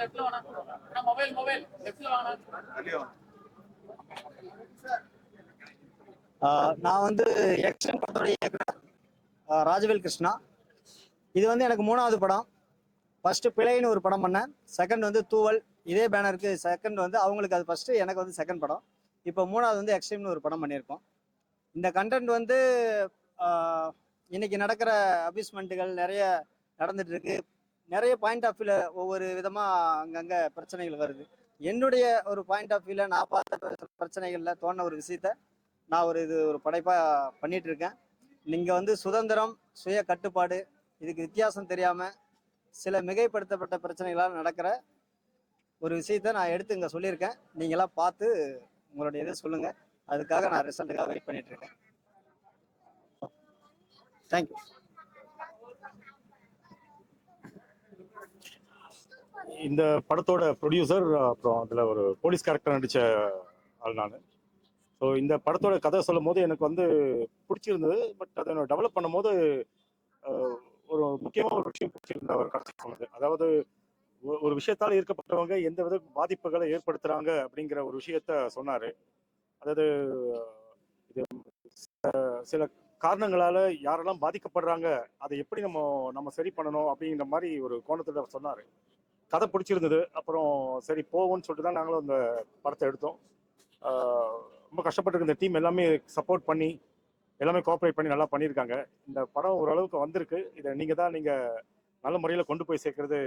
லெஃப்ட்ல வேணா mobile mobile லெஃப்ட்ல வேணா ஆஹ் நான் வந்து எக்ஷன் படத்தோட இயக்குனர். ராஜவேல் கிருஷ்ணா. இது வந்து எனக்கு மூணாவது படம். ஃபர்ஸ்ட் பிழைன்னு ஒரு படம் பண்ணேன். செகண்ட் வந்து தூவல். இதே பேனருக்கு செகண்ட் வந்து அவங்களுக்கு அது ஃபர்ஸ்ட் எனக்கு வந்து செகண்ட் படம். இப்போ மூணாவது வந்து எக்ஸ்ட்ரீம்னு ஒரு படம் பண்ணியிருக்கோம். இந்த கண்டென்ட் வந்து இன்னைக்கு நடக்கிற அபியூஸ்மெண்ட்டுகள் நிறைய நடந்துட்டு இருக்கு. நிறைய பாயிண்ட் ஆஃப் வியூல ஒவ்வொரு விதமா அங்கங்க பிரச்சனைகள் வருது. என்னுடைய ஒரு பாயிண்ட் ஆஃப் வியூல நான் பார்த்த பிரச்சனைகள்ல தோண ஒரு விஷயத்த நான் ஒரு இது ஒரு படைப்பா பண்ணிட்டு இருக்கேன் நீங்க வந்து சுதந்திரம் சுய கட்டுப்பாடு இதுக்கு வித்தியாசம் தெரியாம சில மிகைப்படுத்தப்பட்ட பிரச்சனைகளால் நடக்கிற ஒரு விஷயத்த நான் எடுத்து இங்க சொல்லியிருக்கேன். நீங்களாம் பார்த்து உங்களுடைய இதை சொல்லுங்க. அதுக்காக நான் ரிசல்ட்டுக்காக வெயிட் பண்ணிட்டு இருக்கேன் தேங்க்யூ இந்த படத்தோட ப்ரொடியூசர் அப்புறம் அதில் ஒரு போலீஸ் கேரக்டர் நடித்த ஆள் நான். ஸோ இந்த படத்தோட கதை சொல்லும் போது எனக்கு வந்து பிடிச்சிருந்தது பட் அதை நான் டெவலப் பண்ணும்போது ஒரு முக்கியமான ஒரு விஷயம் பிடிச்சிருந்த ஒரு கருத்து சொன்னது அதாவது ஒரு விஷயத்தால் ஈர்க்கப்பட்டவங்க எந்த வித பாதிப்புகளை ஏற்படுத்துகிறாங்க அப்படிங்கிற ஒரு விஷயத்த சொன்னார். அதாவது இது சில காரணங்களால யாரெல்லாம் பாதிக்கப்படுறாங்க அதை எப்படி நம்ம நம்ம சரி பண்ணணும் அப்படிங்கிற மாதிரி ஒரு கோணத்தில் சொன்னார். கதை பிடிச்சிருந்தது. அப்புறம் சரி போவோம்னு சொல்லிட்டு தான் நாங்களும் அந்த படத்தை எடுத்தோம். ரொம்ப கஷ்டப்பட்டு இந்த டீம் எல்லாமே சப்போர்ட் பண்ணி எல்லாமே கோஆப்ரேட் பண்ணி நல்லா பண்ணியிருக்காங்க. இந்த படம் ஓரளவுக்கு வந்திருக்கு. இதை நீங்கள் தான் நீங்கள் நல்ல முறையில் கொண்டு போய் சேர்க்கறது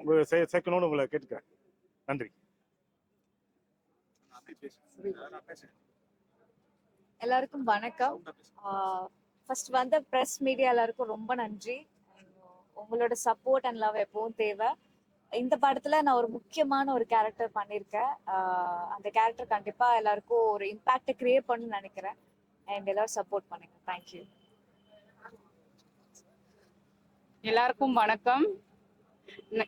உங்களை சே சேர்க்கணும்னு உங்களை கேட்டுக்கிறேன். நன்றி. எல்லாருக்கும் வணக்கம். ஃபர்ஸ்ட் வந்த ப்ரெஸ் மீடியா எல்லாருக்கும் ரொம்ப நன்றி. உங்களோட சப்போர்ட் அண்ட் லவ் எப்பவும் தேவை. இந்த படத்துல நான் ஒரு முக்கியமான ஒரு கேரக்டர் பண்ணியிருக்கேன் ஆஹ் அந்த கேரக்டர் கண்டிப்பா எல்லாருக்கும் ஒரு இம்பாக்டை கிரியேட் பண்ணு நினைக்கிறேன். அண்ட் எல்லாரும் சப்போர்ட் பண்ணுங்க. தேங்க்யூ எல்லாருக்கும் வணக்கம்.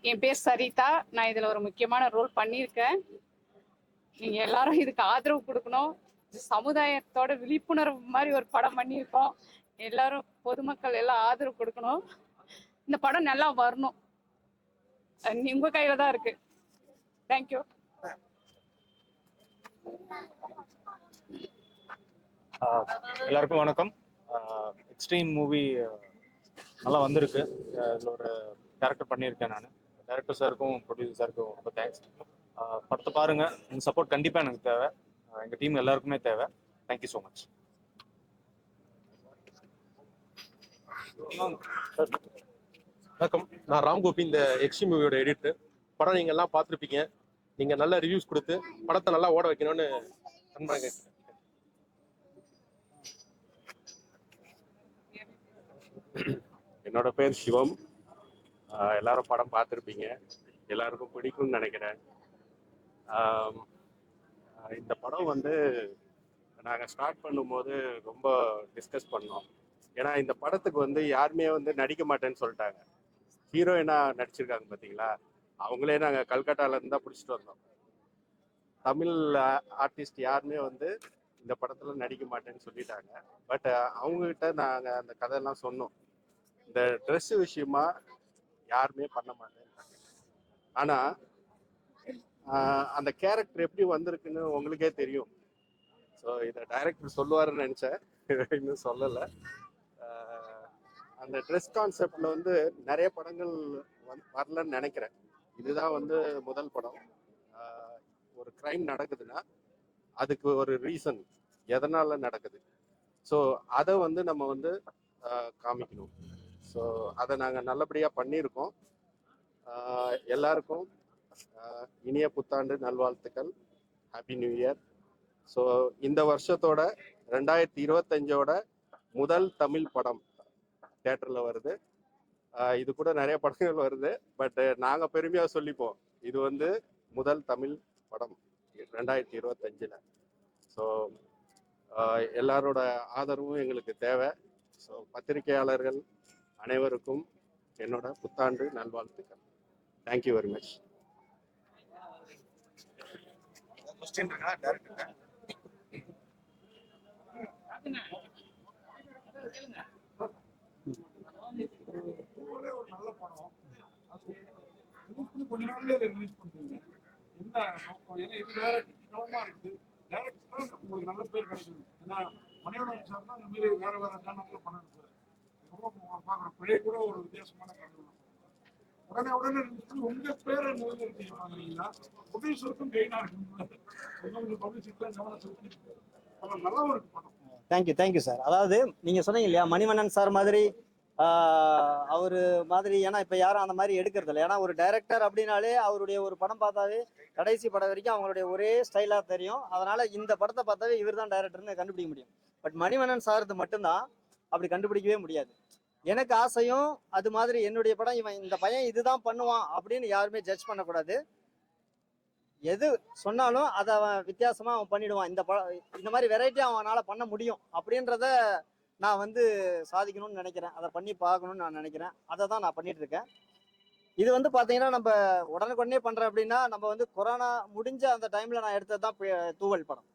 என் பேர் சரிதா. நான் இதுல ஒரு முக்கியமான ரோல் பண்ணியிருக்கேன் நீங்க எல்லாரும் இதுக்கு ஆதரவு கொடுக்கணும். சமுதாயத்தோட விழிப்புணர்வு மாதிரி ஒரு படம் பண்ணியிருக்கோம். எல்லாரும் பொதுமக்கள் எல்லாம் ஆதரவு கொடுக்கணும். இந்த படம் நல்லா வரணும். உங்க கையில தான் இருக்கு. தேங்க்யூ எல்லாருக்கும் வணக்கம். எக்ஸ்ட்ரீம் மூவி நல்லா வந்திருக்கு. இதுல ஒரு கேரக்டர் பண்ணியிருக்கேன் நான். டேரக்டர் சாருக்கும் ப்ரொடியூசர் சாருக்கும் ரொம்ப தேங்க்ஸ் படத்தை பாருங்க. உங்க சப்போர்ட் கண்டிப்பாக எனக்கு தேவை. ஆஹ் எங்க டீம் எல்லாருக்குமே தேவை. தேங்க்யூ ஸோ மச் வணக்கம். நான் ராம்கோபி இந்த எக்ஸி மூவியோட எடிட்டர் படம் நீங்க எல்லாம் பார்த்துருப்பீங்க. நீங்க நல்ல ரிவ்யூஸ் கொடுத்து படத்தை நல்லா ஓட வைக்கணும்னு அன்பாக என்னோட பேர் சிவம். எல்லாரும் படம் பார்த்துருப்பீங்க. எல்லாருக்கும் பிடிக்கும்னு நினைக்கிறேன். இந்த படம் வந்து நாங்கள் ஸ்டார்ட் பண்ணும்போது ரொம்ப டிஸ்கஸ் பண்ணோம். ஏன்னா இந்த படத்துக்கு வந்து யாருமே வந்து நடிக்க மாட்டேன்னு சொல்லிட்டாங்க. ஹீரோயினாக நடிச்சிருக்காங்க பார்த்தீங்களா அவங்களே நாங்கள் கல்கட்டால இருந்து தான் பிடிச்சிட்டு வந்தோம். தமிழ் ஆர்டிஸ்ட் யாருமே வந்து இந்த படத்தில் நடிக்க மாட்டேன்னு சொல்லிட்டாங்க. பட் அவங்கக்கிட்ட நாங்கள் அந்த கதையெல்லாம் சொன்னோம். இந்த ட்ரெஸ் விஷயமா யாருமே பண்ண மாட்டேன் ஆனால் அந்த கேரக்டர் எப்படி வந்திருக்குன்னு உங்களுக்கே தெரியும். ஸோ இதை டைரக்டர் சொல்லுவாருன்னு நினச்சேன். இன்னும் சொல்லலை. அந்த ட்ரெஸ் கான்செப்ட்ல வந்து நிறைய படங்கள் வந்து வரலன்னு நினைக்கிறேன். இதுதான் வந்து முதல் படம். ஒரு கிரைம் நடக்குதுன்னா அதுக்கு ஒரு ரீசன் எதனால நடக்குது? ஸோ அதை வந்து நம்ம வந்து காமிக்கணும். ஸோ அதை நாங்கள் நல்லபடியாக பண்ணியிருக்கோம். எல்லாருக்கும் இனிய புத்தாண்டு நல்வாழ்த்துக்கள். ஹாப்பி நியூ இயர் ஸோ இந்த வருஷத்தோட ரெண்டாயிரத்தி இருபத்தஞ்சோட முதல் தமிழ் படம். தேட்டரில் வருது. இது கூட நிறைய படங்கள் வருது. பட் நாங்கள் பெருமையாக சொல்லிப்போம். இது வந்து முதல் தமிழ் படம் ரெண்டாயிரத்தி இருபத்தஞ்சில். ஸோ எல்லாரோட ஆதரவும் எங்களுக்கு தேவை. ஸோ பத்திரிகையாளர்கள் அனைவருக்கும் என்னோட புத்தாண்டு நல்வாழ்த்துக்கள். தேங்க்யூ வெரி மச் கொஞ்ச நாள்லயே ரிலீஸ் பண்றீங்க என்ன நோக்கம் ஏன்னா இது வேற கவனமா இருக்குது டேரக்டர் உங்களுக்கு நல்ல பேர் கிடைக்குது ஏன்னா மணிவண்ணன் சார் தான் இந்த மாதிரி வேற வேற சேனல்ல பண்ணிருக்காரு ரொம்ப பார்க்குற பிழை கூட ஒரு வித்தியாசமான காரணம் உடனே உடனே release உங்க பேரை நிலைநிறுத்தி வாங்குறீங்களா ப்ரொடியூசருக்கும் கெயினா இருக்கு உங்களுக்கு பப்ளிசிட்டிலாம் கவனம் செலுத்தி அப்புறம் நல்லா இருக்கு படம் தேங்க்யூ தேங்க்யூ சார் அதாவது நீங்க சொன்னீங்க இல்லையா மணிவண்ணன் சார் மாதிரி அவரு மாதிரி ஏன்னா இப்போ யாரும் அந்த மாதிரி எடுக்கிறது இல்லை. ஏன்னா ஒரு டைரக்டர் அப்படின்னாலே அவருடைய ஒரு படம் பார்த்தாவே கடைசி படம் வரைக்கும் அவங்களுடைய ஒரே ஸ்டைலாக தெரியும். அதனால இந்த படத்தை பார்த்தாவே இவர் தான் டைரக்டர்னு கண்டுபிடிக்க முடியும். பட் மணிவண்ணன் சார்து மட்டும்தான் அப்படி கண்டுபிடிக்கவே முடியாது. எனக்கு ஆசையும் அது மாதிரி என்னுடைய படம் இவன் இந்த பையன் இதுதான் பண்ணுவான் அப்படின்னு யாருமே ஜட்ஜ் பண்ணக்கூடாது. எது சொன்னாலும் அதை அவன் வித்தியாசமாக அவன் பண்ணிடுவான். இந்த படம் இந்த மாதிரி வெரைட்டி அவனால் பண்ண முடியும் அப்படின்றத நான் வந்து சாதிக்கணும்னு நினைக்கிறேன். அதை பண்ணி பார்க்கணும்னு நான் நினைக்கிறேன். அதை தான் நான் பண்ணிட்டு இருக்கேன். இது வந்து பார்த்தீங்கன்னா நம்ம உடனுக்குடனே பண்ணுறேன் அப்படின்னா நம்ம வந்து கொரோனா முடிஞ்ச அந்த டைமில் நான் எடுத்தது தான் தூவல் படம்.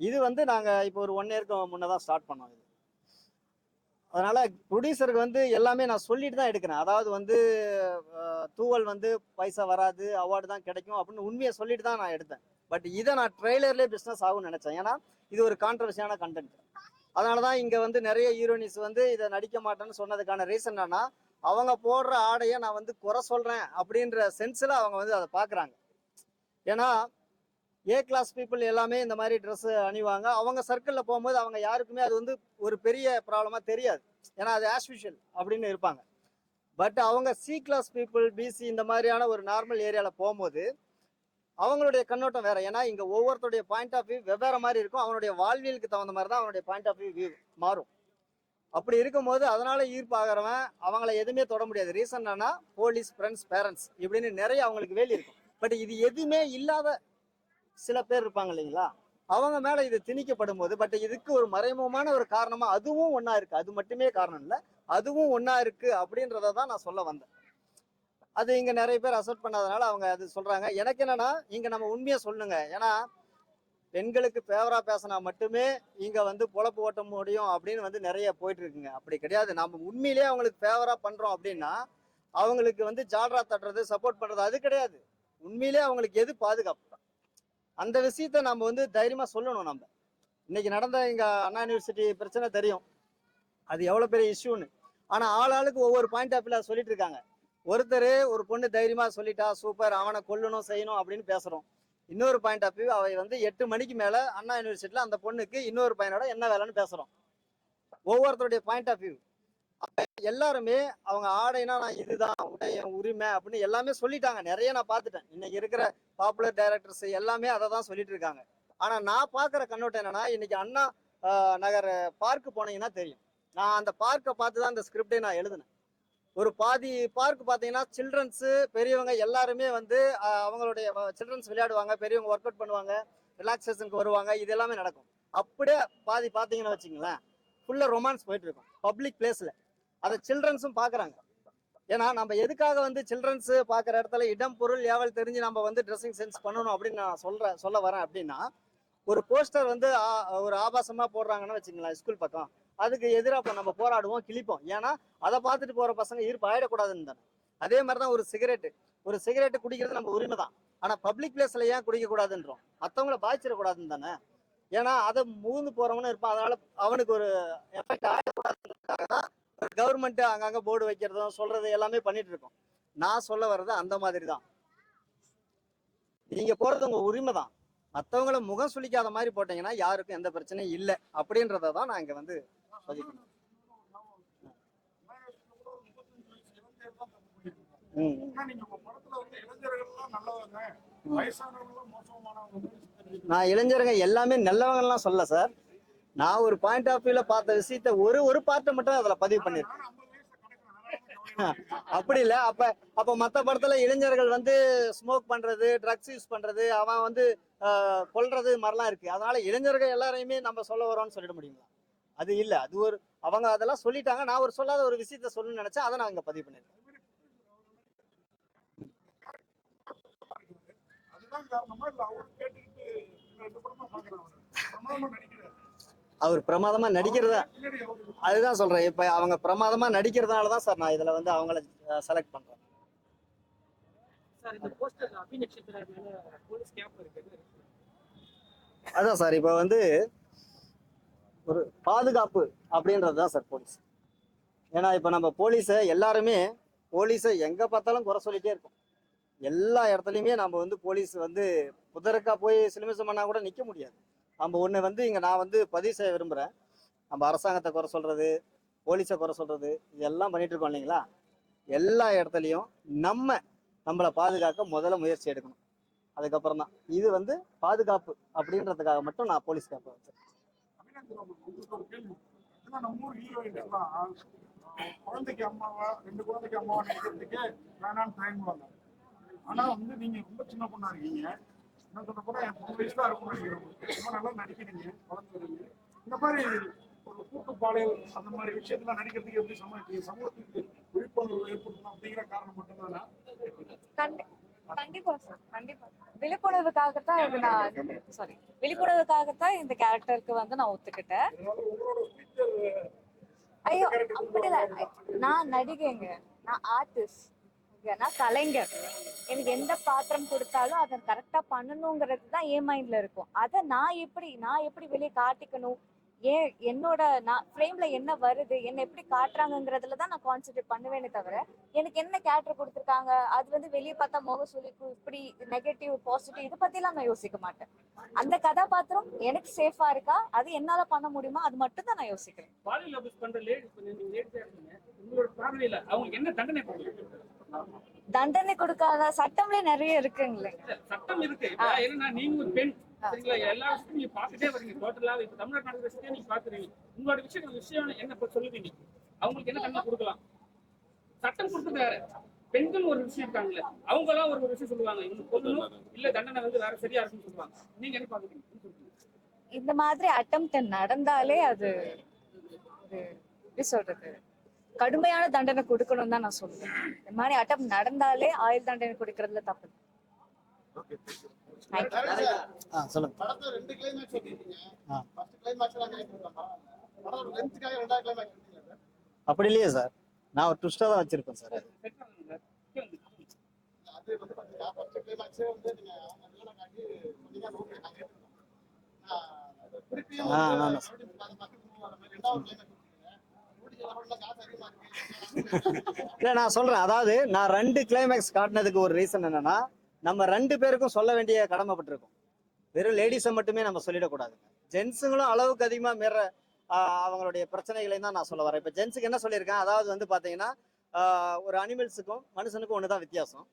இது வந்து நாங்கள் இப்போ ஒரு ஒன் இயர்க்கு முன்னே தான் ஸ்டார்ட் பண்ணோம் இது. அதனால் ப்ரொடியூசருக்கு வந்து எல்லாமே நான் சொல்லிட்டு தான் எடுக்கிறேன். அதாவது வந்து தூவல் வந்து பைசா வராது அவார்டு தான் கிடைக்கும் அப்படின்னு உண்மையை சொல்லிட்டு தான் நான் எடுத்தேன். பட் இதை நான் ட்ரெய்லர்லேயே பிஸ்னஸ் ஆகும்னு நினச்சேன். ஏன்னா இது ஒரு கான்ட்ரவர்சியான கண்டென்ட் அதனால தான் இங்கே வந்து நிறைய ஹீரோனிஸ் வந்து இதை நடிக்க மாட்டேன்னு சொன்னதுக்கான ரீசன் என்னன்னா அவங்க போடுற ஆடையை நான் வந்து குறை சொல்கிறேன் அப்படின்ற சென்ஸில் அவங்க வந்து அதை பார்க்குறாங்க ஏன்னா ஏ கிளாஸ் பீப்புள் எல்லாமே இந்த மாதிரி ட்ரெஸ் அணிவாங்க. அவங்க சர்க்கிளில் போகும்போது அவங்க யாருக்குமே அது வந்து ஒரு பெரிய ப்ராப்ளமாக தெரியாது. ஏன்னா அது ஆஸ்பிஷியல் அப்படின்னு இருப்பாங்க. பட் அவங்க சி கிளாஸ் பீப்புள் பிசி இந்த மாதிரியான ஒரு நார்மல் ஏரியாவில் போகும்போது அவங்களுடைய கண்ணோட்டம் வேற. ஏன்னா இங்க ஒவ்வொருத்தருடைய பாயிண்ட் ஆஃப் வியூ வெவ்வேறு மாதிரி இருக்கும். அவனுடைய வாழ்வியலுக்கு தகுந்த மாதிரி தான் அவனுடைய பாயிண்ட் ஆஃப் வியூ மாறும். அப்படி இருக்கும்போது அதனால ஈர்ப்பாகிறவன் அவங்கள எதுவுமே தொட முடியாது. ரீசன் என்னன்னா போலீஸ் ஃப்ரெண்ட்ஸ் பேரண்ட்ஸ் இப்படின்னு நிறைய அவங்களுக்கு வேலி இருக்கும். பட் இது எதுவுமே இல்லாத சில பேர் இருப்பாங்க இல்லைங்களா? அவங்க மேல இது திணிக்கப்படும் போது பட் இதுக்கு ஒரு மறைமுகமான ஒரு காரணமா அதுவும் ஒன்னா இருக்கு. அது மட்டுமே காரணம் இல்ல. அதுவும் ஒன்னா இருக்கு அப்படின்றத தான் நான் சொல்ல வந்தேன். அது இங்கே நிறைய பேர் அசப்ட் பண்ணாதனால அவங்க அது சொல்கிறாங்க எனக்கு என்னென்னா இங்கே நம்ம உண்மையாக சொல்லுங்க. ஏன்னா பெண்களுக்கு ஃபேவராக பேசினா மட்டுமே இங்கே வந்து பொழப்பு ஓட்ட முடியும் அப்படின்னு வந்து நிறைய போயிட்டு இருக்குங்க. அப்படி கிடையாது. நம்ம உண்மையிலேயே அவங்களுக்கு ஃபேவராக பண்ணுறோம் அப்படின்னா அவங்களுக்கு வந்து ஜால்ரா தட்டுறது சப்போர்ட் பண்ணுறது அது கிடையாது. உண்மையிலேயே அவங்களுக்கு எது பாதுகாப்பு? அந்த விஷயத்த நம்ம வந்து தைரியமாக சொல்லணும் நம்ம இன்னைக்கு நடந்த இங்கே அண்ணா யூனிவர்சிட்டி பிரச்சனை தெரியும். அது எவ்வளோ பெரிய இஷ்யூன்னு ஆனால் ஆள் ஆளுக்கு ஒவ்வொரு பாயிண்ட் ஆஃப் வியூவில் சொல்லிட்டு இருக்காங்க. ஒருத்தர் ஒரு பொண்ணு தைரியமா சொல்லிட்டா சூப்பர் அவனை கொல்லணும் செய்யணும் அப்படின்னு பேசுறோம். இன்னொரு பாயிண்ட் ஆஃப் வியூ அவை வந்து எட்டு மணிக்கு மேல அண்ணா யூனிவர்சிட்டியில அந்த பொண்ணுக்கு இன்னொரு பையனோட என்ன வேலைன்னு பேசுறோம். ஒவ்வொருத்தருடைய பாயிண்ட் ஆஃப் வியூ எல்லாருமே அவங்க ஆடைனா நான் இதுதான் உடைய என் உரிமை அப்படின்னு எல்லாமே சொல்லிட்டாங்க. நிறைய நான் பார்த்துட்டேன். இன்னைக்கு இருக்கிற பாப்புலர் டைரக்டர்ஸ் எல்லாமே அதை தான் சொல்லிட்டு இருக்காங்க. ஆனா நான் பார்க்குற கண்ணோட்டம் என்னன்னா இன்னைக்கு அண்ணா நகர் பார்க்கு போனீங்கன்னா தெரியும். நான் அந்த பார்க்கை பார்த்து தான் அந்த ஸ்கிரிப்டே நான் எழுதினேன். ஒரு பாதி பார்க் பார்த்தீங்கன்னா சில்ட்ரன்ஸு பெரியவங்க எல்லாருமே வந்து அவங்களுடைய சில்ட்ரன்ஸ் விளையாடுவாங்க பெரியவங்க ஒர்க் அவுட் பண்ணுவாங்க ரிலாக்ஸேஷனுக்கு வருவாங்க இது எல்லாமே நடக்கும். அப்படியே பாதி பார்த்தீங்கன்னா வச்சுங்களேன் ஃபுல்லாக ரொமான்ஸ் போயிட்டு இருக்கும். பப்ளிக் பிளேஸில் அதை சில்ட்ரன்ஸும் பார்க்குறாங்க. ஏன்னா நம்ம எதுக்காக வந்து சில்ட்ரன்ஸு பார்க்குற இடத்துல இடம் பொருள் ஏவல் தெரிஞ்சு நம்ம வந்து ட்ரெஸ்ஸிங் சென்ஸ் பண்ணணும் அப்படின்னு நான் சொல்கிறேன் சொல்ல வரேன் அப்படின்னா ஒரு போஸ்டர் வந்து ஆ- ஒரு ஆபாசமாக போடுறாங்கன்னு வச்சுங்களேன் ஸ்கூல் பக்கம். அதுக்கு எதிராக இப்போ நம்ம போராடுவோம் கிழிப்போம். ஏன்னா அதை பார்த்துட்டு போகிற பசங்க ஈர்ப்பு ஆயிடக்கூடாதுன்னு தானே. அதே மாதிரி தான் ஒரு சிகரெட்டு. ஒரு சிகரெட்டு குடிக்கிறது நம்ம உரிமை தான் ஆனால் பப்ளிக் பிளேஸில் ஏன் குடிக்கக்கூடாதுன்றோம்? மற்றவங்கள பாதிச்சிடக்கூடாதுன்னு தானே. ஏன்னா அதை மூந்து போகிறவனும் இருப்பான். அதனால அவனுக்கு ஒரு எஃபெக்ட் ஆகிடக்கூடாதுன்றதுக்காக தான் ஒரு கவர்மெண்ட் அங்கங்கே போர்டு வைக்கிறதும் சொல்கிறது எல்லாமே பண்ணிட்டு இருக்கோம் நான் சொல்ல வர்றது அந்த மாதிரி தான் நீங்கள் போகிறது உங்கள் உரிமை தான் மற்றவங்கள முகம் சுளிக்காத மாதிரி போட்டீங்கன்னா யாருக்கும் எந்த பிரச்சனையும் இல்லை. அப்படின்றத தான் நான் இங்கே வந்து பதிவு நான் இளைஞருங்க எல்லாமே நல்லவங்கலாம் சொல்ல சார். நான் ஒரு பாயிண்ட் ஆஃப் வியூல பார்த்த விஷயத்த ஒரு ஒரு பார்ட்டை மட்டும் அதுல பதிவு பண்ணிருக்கேன் அப்படி இல்ல. அப்ப அப்ப மத்த படத்துல இளைஞர்கள் வந்து ஸ்மோக் பண்றது ட்ரக்ஸ் யூஸ் பண்றது அவன் வந்து கொல்றது மாதிரிலாம் இருக்கு. அதனால இளைஞர்கள் எல்லாரையுமே நம்ம சொல்ல வரோம்னு சொல்லிட முடியுங்களா? அது இல்ல. அது ஒரு அவங்க அதெல்லாம் சொல்லிட்டாங்க. நான் ஒரு சொல்லாத ஒரு விஷயத்த சொல்லணும்னு நினைச்சேன். அதை நான் இங்க பதிவு பண்ணிருக்கேன் அவர் பிரமாதமா நடிக்கிறதா? அதுதான் சொல்றேன். இப்ப அவங்க பிரமாதமா நடிக்கிறதுனால தான் சார் நான் இதுல வந்து அவங்கள செலக்ட் பண்றேன். அதான் சார். இப்போ வந்து ஒரு பாதுகாப்பு அப்படின்றது தான் சார் போலீஸ். ஏன்னா இப்போ நம்ம போலீஸை எல்லாருமே போலீஸை எங்கே பார்த்தாலும் குறை சொல்லிட்டே இருக்கும். எல்லா இடத்துலையுமே நம்ம வந்து போலீஸ் வந்து புதருக்கா போய் சிலுமிசம் பண்ணால் கூட நிற்க முடியாது. நம்ம ஒன்று வந்து இங்கே நான் வந்து பதிவு செய்ய விரும்புகிறேன் நம்ம அரசாங்கத்தை குறை சொல்கிறது போலீஸை குறை சொல்கிறது இதெல்லாம் பண்ணிகிட்டு இருக்கோம் இல்லைங்களா? எல்லா இடத்துலையும் நம்ம நம்மளை பாதுகாக்க முதல்ல முயற்சி எடுக்கணும். அதுக்கப்புறம் தான் இது வந்து பாதுகாப்பு அப்படின்றதுக்காக மட்டும் நான் போலீஸ் கேப்ப ஏன்னா நம்ம ஊர் குழந்தைக்கு அம்மாவா ரெண்டு குழந்தைக்கு அம்மாவா நடிக்கிறதுக்கே வேணான்னு தயங்குவாங்க ஆனா வந்து நீங்க ரொம்ப சின்ன பொண்ணா இருக்கீங்க என்ன சொன்ன கூட என் மூணு வயசு தான் இருக்கும் நினைக்கிறேன் ரொம்ப நல்லா நடிக்கிறீங்க வளர்ந்துருங்க இந்த மாதிரி ஒரு கூட்டுப்பாளையம் அந்த மாதிரி விஷயத்துல நடிக்கிறதுக்கு எப்படி சமாளிக்கிறீங்க சமூகத்துக்கு விழிப்புணர்வு ஏற்படுத்தணும் அப்படிங்கிற காரணம் மட்டும்தானா கண்டிப்பா சார் கண்டிப்பா. விழிப்புணர்வுக்காகத்தான் இது நான் சாரி விழிப்புணர்வுக்காகத்தான் இந்த கேரக்டருக்கு வந்து நான் ஒத்துக்கிட்டேன். ஐயோ அப்படி நான் நடிகைங்க. நான் ஆர்டிஸ்ட் நான் கலைஞர். எனக்கு எந்த பாத்திரம் கொடுத்தாலும் அதை கரெக்டா பண்ணணுங்கிறது தான் என் மைண்ட்ல இருக்கும். அதை நான் எப்படி நான் எப்படி வெளியே காட்டிக்கணும்? ஏன் என்னோட நான் ஃப்ரேம்ல என்ன வருது என்ன எப்படி காட்டுறாங்கங்கிறதுல தான் நான் கான்சென்ட்ரேட் பண்ணுவேனே தவிர எனக்கு என்ன கேரக்டர் கொடுத்துருக்காங்க அது வந்து வெளியே பார்த்தா முக சுளிப்பு இப்படி நெகட்டிவ் பாசிட்டிவ் இதை பத்திலாம் நான் யோசிக்க மாட்டேன். அந்த கதாபாத்திரம் எனக்கு சேஃபா இருக்கா? அது என்னால பண்ண முடியுமா? அது மட்டும் தான் நான் யோசிக்கிறேன். பாலியல் அபியூஸ் பண்ற லேடிஸ் நீங்க இருக்கீங்க. உங்களோட பார்வையில அவங்களுக்கு என்ன தண்டனை தண்டனை கொடுக்காத சட்டம்ல நிறைய இருக்குங்களே. சட்டம் இருக்கு. என்னன்னா நீங்க ஒரு பெண் சரிங்களா? எல்லா விஷயத்தையும் நீங்க பாத்துட்டே வரீங்க. டோட்டலா இப்ப தமிழ்நாடு நடக்கிற விஷயத்தையும் நீங்க பாக்குறீங்க உங்களோட விஷயம் விஷயம் என்ன இப்ப சொல்லுவீங்க அவங்களுக்கு என்ன தண்டனை கொடுக்கலாம்? சட்டம் கொடுத்தது வேற. பெண்கள் ஒரு விஷயம் இருக்காங்கல்ல அவங்க எல்லாம் ஒரு ஒரு விஷயம் சொல்லுவாங்க. இவங்க கொல்லணும் இல்ல தண்டனை வந்து வேற சரியா இருக்குன்னு சொல்லுவாங்க. நீங்க என்ன பாக்குறீங்க? இந்த மாதிரி அட்டம் நடந்தாலே அது எப்படி சொல்றது? கடுமையான தண்டனை கொடுக்கணும் தான் நான் சொல்லுவேன் இந்த மாதிரி அட்டம் நடந்தாலே ஆயுள் தண்டனை கொடுக்கறதுல தப்பு. ஆ ஆ. அப்படி இல்லையே சார். நான் ஒரு ட்விஸ்டாக தான் வச்சிருப்பேன் சார். ஓகே நான் இல்லை நான் சொல்கிறேன் அதாவது நான் ரெண்டு கிளைமேக்ஸ் காட்டினதுக்கு ஒரு ரீசன் என்னன்னா நம்ம ரெண்டு பேருக்கும் சொல்ல வேண்டிய கடமைப்பட்டிருக்கோம் வெறும் லேடிஸை மட்டுமே நம்ம சொல்லிடக்கூடாதுங்க ஜென்ஸுங்களும் அளவுக்கு அதிகமாக மீற ஆஹ், அவங்களுடைய பிரச்சனைகளையும் தான் நான் சொல்ல வரேன். இப்போ ஜென்ஸுக்கு என்ன சொல்லியிருக்கேன்? அதாவது வந்து பார்த்தீங்கன்னா ஒரு அனிமல்ஸுக்கும் மனுஷனுக்கும் ஒன்று தான் வித்தியாசம்.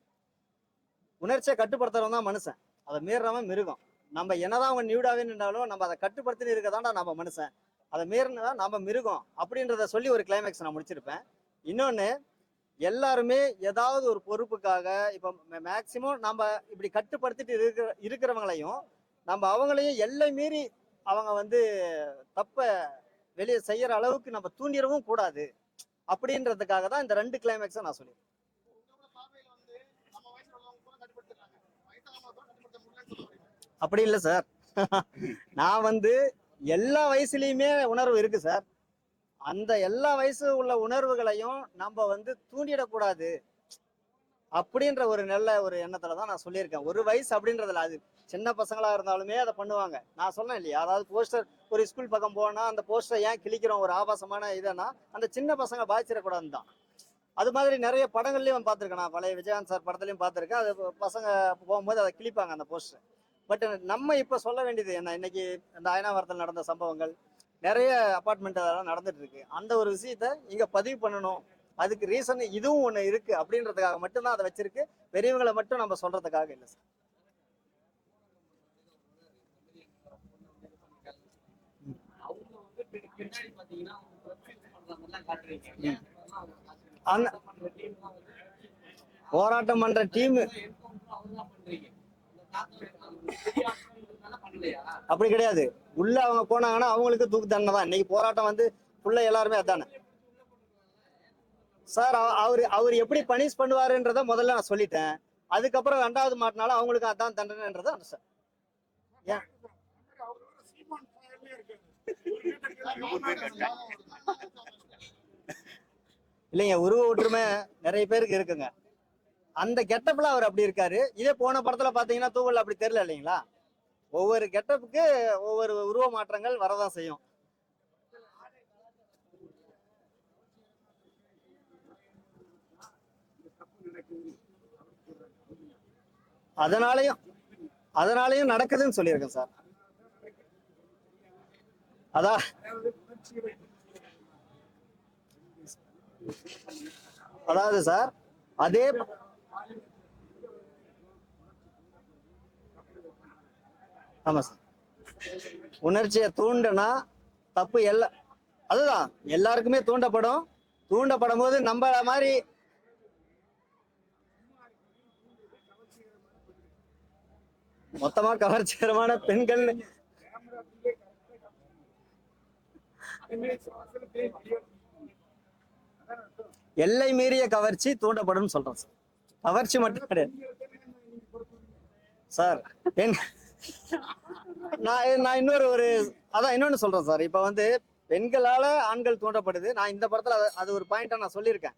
உணர்ச்சியை கட்டுப்படுத்துறவன் தான் மனுஷன். அதை மீறுறவன் மிருகம். நம்ம என்னதான் அவங்க நியூடாவே நின்றாலும் நம்ம அதை கட்டுப்படுத்தி இருக்கதாண்டா நம்ம மனுஷன். அதை மீறினா நம்ம மிருகம் அப்படின்றத சொல்லி ஒரு கிளைமேக்ஸ் நான் முடிச்சிருப்பேன். இன்னொன்று எல்லாருமே ஏதாவது ஒரு பொறுப்புக்காக இப்போ மேக்சிமம் நம்ம இப்படி கட்டுப்படுத்திட்டு இருக்கிற இருக்கிறவங்களையும் நம்ம அவங்களையும் எல்லை மீறி அவங்க வந்து தப்ப வெளியே செய்யற அளவுக்கு நம்ம தூண்டிடவும் கூடாது. அப்படின்றதுக்காக தான் இந்த ரெண்டு கிளைமேக்ஸை நான் சொல்லியிருக்கேன். அப்படி இல்லை சார் நான் வந்து எல்லா வயசுலேயுமே உணர்வு இருக்கு சார். அந்த எல்லா வயசு உள்ள உணர்வுகளையும் நம்ம வந்து தூண்டிடக்கூடாது. அப்படின்ற ஒரு நல்ல ஒரு எண்ணத்துல தான் நான் சொல்லியிருக்கேன். ஒரு வயசு அப்படின்றதுல அது சின்ன பசங்களா இருந்தாலுமே அதை பண்ணுவாங்க. நான் சொன்னேன் இல்லையா? அதாவது போஸ்டர் ஒரு ஸ்கூல் பக்கம் போனா அந்த போஸ்டர் ஏன் கிழிக்கிறோம்? ஒரு ஆபாசமான இதனா அந்த சின்ன பசங்க பாதிச்சிடக்கூடாது தான் அது மாதிரி நிறைய படங்கள்லயும் பார்த்துருக்கேன் நான். பழைய விஜயகாந்த் சார் படத்துலையும் பார்த்துருக்கேன். அது பசங்க போகும்போது அதை கிழிப்பாங்க அந்த போஸ்டர் பட் நம்ம இப்போ சொல்ல வேண்டியது என்ன? இன்னைக்கு இந்த அயனாவரத்தில் நடந்த சம்பவங்கள் நிறைய அப்பார்ட்மெண்ட் அதெல்லாம் நடந்துட்டு இருக்கு. அந்த ஒரு விஷயத்த இங்கே பதிவு பண்ணணும். அதுக்கு ரீசன் இதுவும் ஒன்று இருக்கு அப்படின்றதுக்காக மட்டும்தான் அதை வச்சிருக்கு. பெரியவங்களை மட்டும் நம்ம சொல்றதுக்காக இல்லை சார் அந்த போராட்டம் பண்ற டீம். அப்படி கிடையாது. உள்ள அவங்க போனாங்கன்னா அவங்களுக்கு தூக்கு தண்டனை தான். இன்னைக்கு போராட்டம் வந்து ஃபுல்லா எல்லாருமே அதானே. சார் அவர் அவர் எப்படி பனிஷ் பண்ணுவாருன்றத முதல்ல நான் சொல்லிட்டேன். அதுக்கப்புறம் ரெண்டாவது மாட்டினாலும் அவங்களுக்கு அதான் தண்டனைன்றது அந்த சார் ஏன்? இல்லைங்க உருவ ஒற்றுமை நிறைய பேருக்கு இருக்குங்க. அந்த கெட்டப்ல அவர் அப்படி இருக்காரு. இதே போன படத்துல பாத்தீங்கன்னா தூவல் அப்படி தெரியல இல்லைங்களா? ஒவ்வொரு கெட்டப்புக்கு ஒவ்வொரு உருவ மாற்றங்கள் வரதான் செய்யும். அதனாலயும் அதனாலயும் நடக்குதுன்னு சொல்லியிருக்கேன் சார். அதான் அதாவது சார் அதே ஆமா சார். உணர்ச்சியை தூண்டுனா தப்பு எல்லா அதுதான். எல்லாருக்குமே தூண்டப்படும். தூண்டப்படும் போது நம்ம மாதிரி மொத்தமா கவர்ச்சிகரமான பெண்கள். எல்லை மீறிய கவர்ச்சி தூண்டப்படும் சொல்றோம் சார். கவர்ச்சி மட்டும் கிடையாது. சார் பெண் நான் நான் இன்னொரு ஒரு அதான் இன்னொன்னு சொல்றேன் சார். இப்போ வந்து பெண்களால ஆண்கள் தூண்டப்படுது. நான் இந்த படத்துல அது- அது ஒரு பாயிண்டா நான் சொல்லியிருக்கேன்.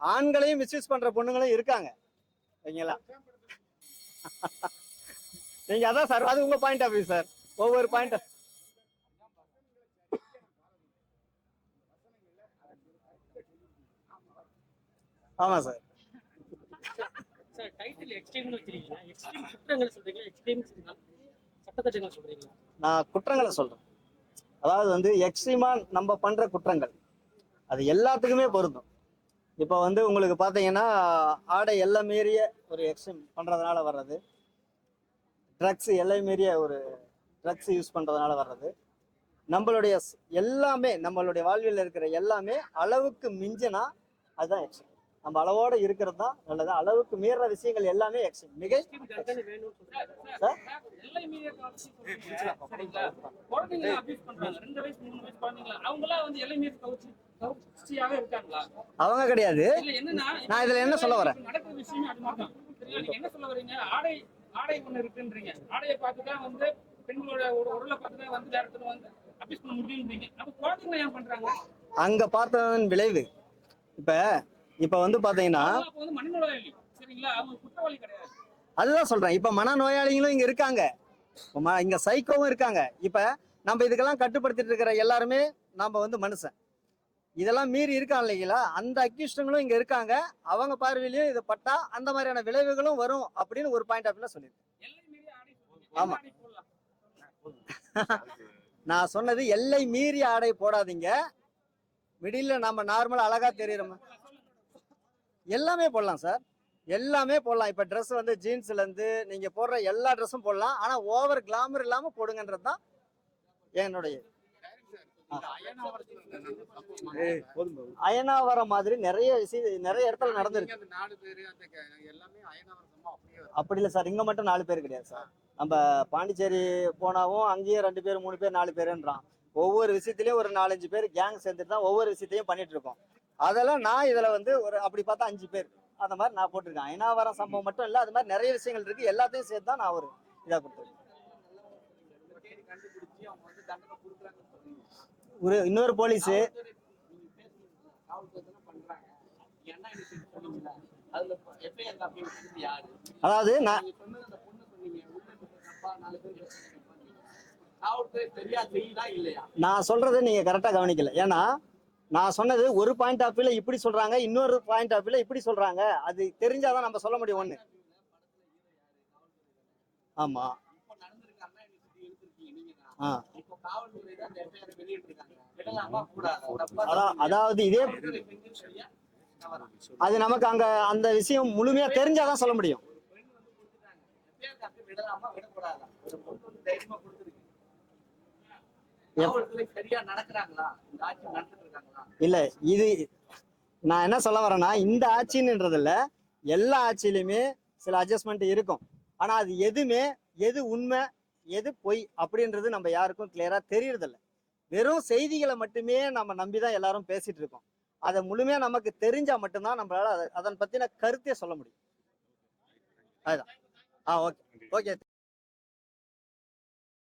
ஆண்களையும் மிஸ்யூஸ் பண்ற பொண்ணுங்களும் இருக்காங்க. சரிங்களா நீங்க அதான் சார் அது உங்க பாயிண்ட் ஆஃப் வியூ சார். ஒவ்வொரு பாயிண்ட் ஆமா சார். சார் டைட்டில் எக்ஸ்ட்ரீம்னு வச்சிருக்கீங்க எக்ஸ்ட்ரீம் குற்றங்கள் சொல்றீங்களா? எக்ஸ்ட்ரீம் சட்டத்திட்டங்கள் சொல்றீங்களா? நான் குற்றங்களை சொல்றேன். அதாவது வந்து எக்ஸ்ட்ரீமா நம்ம பண்ற குற்றங்கள். அது எல்லாத்துக்குமே பொருந்தும். இப்போ வந்து உங்களுக்கு பார்த்தீங்கன்னா ஆடை எல்லை மீறிய ஒரு எக்ஸ்ட்ரீம் பண்ணுறதுனால வர்றது. ட்ரக்ஸ் எல்லை மீறிய ஒரு ட்ரக்ஸ் யூஸ் பண்ணுறதுனால வர்றது. நம்மளுடைய எல்லாமே நம்மளுடைய வாழ்வில் இருக்கிற எல்லாமே அளவுக்கு மிஞ்சினா அதுதான் எக்ஸ்ட்ரீம் நம்ம அளவோட இருக்கிறது தான் நல்லது. அளவுக்கு மீற விஷயங்கள் எல்லாமே எக்ஸ்ட்ரீம் மிக எல்லை ரெண்டு வயசு மூணு அவங்களாம் வந்து எல்லை மீறி இருக்காங்களா அவங்க கிடையாது. நான் இதுல என்ன சொல்ல வரேன்? என்ன சொல்ல வரீங்க ஆடை ஆடை ஒண்ணு இருக்குன்றீங்க ஆடையை பார்த்து தான் வந்து பெண்களோட ஒரு உடலை பார்த்து வந்து டேரக்டர் வந்து அபியூஸ் பண்ண முடியுன்றீங்க அப்ப குழந்தைங்க ஏன் பண்றாங்க அங்க பார்த்ததன் விளைவு. இப்ப இப்ப வந்து பாத்தீங்கன்னா அதுதான் சொல்றேன். இப்ப மனநோயாளிகளும் இங்க இருக்காங்க. இங்க சைக்கோவும் இருக்காங்க. இப்ப நம்ம இதுக்கெல்லாம் கட்டுப்படுத்திட்டு இருக்கிற எல்லாருமே நம்ம வந்து மனுஷன். இதெல்லாம் மீறி இருக்கான் இல்லைங்களா? அந்த அக்யூஸ்டங்களும் இங்க இருக்காங்க. அவங்க பார்வையிலயும் இது பட்டா அந்த மாதிரியான விளைவுகளும் வரும் அப்படின்னு ஒரு பாயிண்ட் ஆஃப் சொல்லியிருக்கேன். ஆமா. நான் சொன்னது எல்லை மீறி ஆடை போடாதீங்க. மிடில்ல நம்ம நார்மலா அழகா தெரியுறோம் எல்லாமே போடலாம் சார். எல்லாமே போடலாம். இப்ப Dress வந்து ஜீன்ஸ்ல இருந்து நீங்க போடுற எல்லா ட்ரெஸ்ஸும் போடலாம். ஆனா ஓவர் கிளாமர் இல்லாம போடுங்கன்றது தான் என்னுடைய அயனாவரம் மாதிரி நிறைய நிறைய இடத்துல நடந்திருக்கு. அப்படி இல்லை சார். இங்க மட்டும் நாலு பேர் கிடையாது சார். நம்ம பாண்டிச்சேரி போனாவும் அங்கேயே ரெண்டு பேர் மூணு பேர் நாலு பேருன்றான். ஒவ்வொரு விஷயத்திலயும் ஒரு நாலஞ்சு பேர் கேங் சேர்ந்துட்டு தான் ஒவ்வொரு விஷயத்தையும் பண்ணிட்டு இருக்கோம். அதெல்லாம் நான் இதில் வந்து ஒரு அப்படி பார்த்தா அஞ்சு பேர். அந்த மாதிரி நான் போட்டிருக்கேன். ஐநாவரம் சம்பவம் மட்டும் இல்லை அது மாதிரி நிறைய விஷயங்கள் இருக்கு. எல்லாத்தையும் சேர்த்து தான் நான் ஒரு இதாக கொடுத்துருக்கேன் ஒரு இன்னொரு போலீஸ். அதாவது நான் நான் சொல்றது நீங்க கரெக்டா கவனிக்கல. ஏன்னா நான் சொன்னது ஒரு பாயிண்ட் ஆஃப் வியூல இப்படி சொல்றாங்க இன்னொரு பாயிண்ட் ஆஃப் வியூல இப்படி சொல்றாங்க. அது தெரிஞ்சாதான் நம்ம சொல்ல முடியும் ஒண்ணு. ஆமா. ஆ. அதாவது இதே அது நமக்கு அங்க அந்த விஷயம் முழுமையா தெரிஞ்சாதான் சொல்ல முடியும். இல்ல இது நான் என்ன சொல்ல வரேன்னா இந்த ஆட்சின்றதுல எல்லா ஆட்சியிலுமே சில அட்ஜஸ்ட்மெண்ட் இருக்கும். ஆனா அது எதுவுமே எது உண்மை எது பொய் அப்படின்றது நம்ம யாருக்கும் கிளியரா தெரியறதில்ல. வெறும் செய்திகளை மட்டுமே நம்ம நம்பிதான் எல்லாரும் பேசிட்டு இருக்கோம். அதை முழுமையா நமக்கு தெரிஞ்சா மட்டும்தான் நம்மளால அதை- அதன் பத்தின கருத்தே சொல்ல முடியும். அதுதான். ஆ ஓகே. ஓகே.